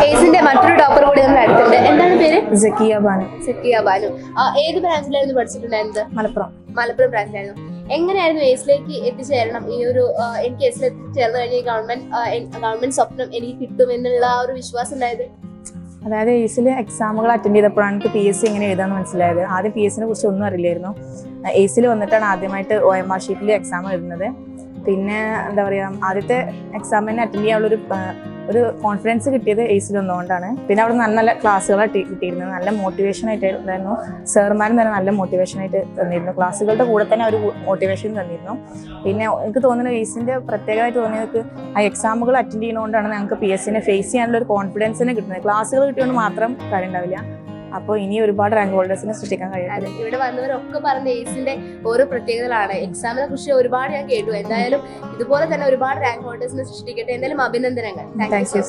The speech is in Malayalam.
കേസിന്റെ മറ്റൊരു ടോപ്പർ കൂടി നമ്മുടെ അടുത്തുണ്ട്. എന്താണ് പേര്? സക്കിയ ബാനു. സക്കിയ ബാനു. ഏത് ബ്രാഞ്ചിലായിരുന്നു പഠിച്ചിട്ടുണ്ടായിരുന്നത്? മലപ്പുറം. മലപ്പുറം ബ്രാഞ്ചിലായിരുന്നു എങ്ങനെയായിരുന്നു എസിലേക്ക് എത്തിച്ചേരണം? ഈ ഒരു എനിക്ക് എസിൽ എത്തിച്ചേർന്ന് കഴിഞ്ഞ ഗവൺമെന്റ് ഗവൺമെന്റ് സ്വപ്നം എനിക്ക് കിട്ടും എന്നുള്ള ആ ഒരു വിശ്വാസം ഉണ്ടായത്? അതായത് എയ്സിൽ എക്സാമുകൾ അറ്റൻഡ് ചെയ്തപ്പോഴാണ് എനിക്ക് പി എസ് സി എങ്ങനെ എഴുതാന്ന് മനസ്സിലായത്. ആദ്യം പി എസ്സിനെ കുറിച്ച് ഒന്നും അറിയില്ലായിരുന്നു. എയ്സിൽ വന്നിട്ടാണ് ആദ്യമായിട്ട് ഒ എം ആർ ഷീറ്റിൽ എക്സാം എഴുതുന്നത്. പിന്നെ എന്താ പറയുക ആദ്യത്തെ എക്സാമിനെ അറ്റൻഡ് ചെയ്യാനുള്ളൊരു ഒരു കോൺഫിഡൻസ് കിട്ടിയത് എയ്സിൽ വന്നുകൊണ്ടാണ് പിന്നെ അവിടെ നല്ല നല്ല ക്ലാസ്സുകളാണ് കിട്ടിയിരുന്നത്. നല്ല മോട്ടിവേഷൻ ആയിട്ടായിരുന്നു. സാറുമാരും തന്നെ നല്ല മോട്ടിവേഷൻ ആയിട്ട് തന്നിരുന്നു. ക്ലാസ്സുകളുടെ കൂടെ തന്നെ ഒരു മോട്ടിവേഷൻ തന്നിരുന്നു. പിന്നെ എനിക്ക് തോന്നുന്നത് എയ്സിന്റെ പ്രത്യേകമായിട്ട് തോന്നിയത് ആ എക്സാമുകൾ അറ്റൻഡ് ചെയ്യുന്നതുകൊണ്ടാണ് ഞങ്ങൾക്ക് പി എസ് സിനെ ഫേസ് ചെയ്യാനുള്ള ഒരു കോൺഫിഡൻസിനെ കിട്ടുന്നത്. ക്ലാസ്സുകൾ കിട്ടിയോണ്ട് മാത്രം കാര്യം ഉണ്ടാവില്ല അപ്പോൾ ഇനി ഒരുപാട് റാങ്ക് ഹോൾഡേഴ്സിനെ സൃഷ്ടിക്കാൻ കഴിയും ഇവിടെ വന്നവരൊക്കെ പറഞ്ഞ എയ്സിന്റെ ഓരോ പ്രത്യേകതകളാണ്. എക്സാമിനെ കുറിച്ച് ഒരുപാട് ഞാൻ കേട്ടു. എന്തായാലും ഇതുപോലെ തന്നെ ഒരുപാട് റാങ്ക് ഹോൾഡേഴ്സിനെ സൃഷ്ടിക്കട്ടെ. എന്തായാലും അഭിനന്ദനങ്ങൾ. Thank you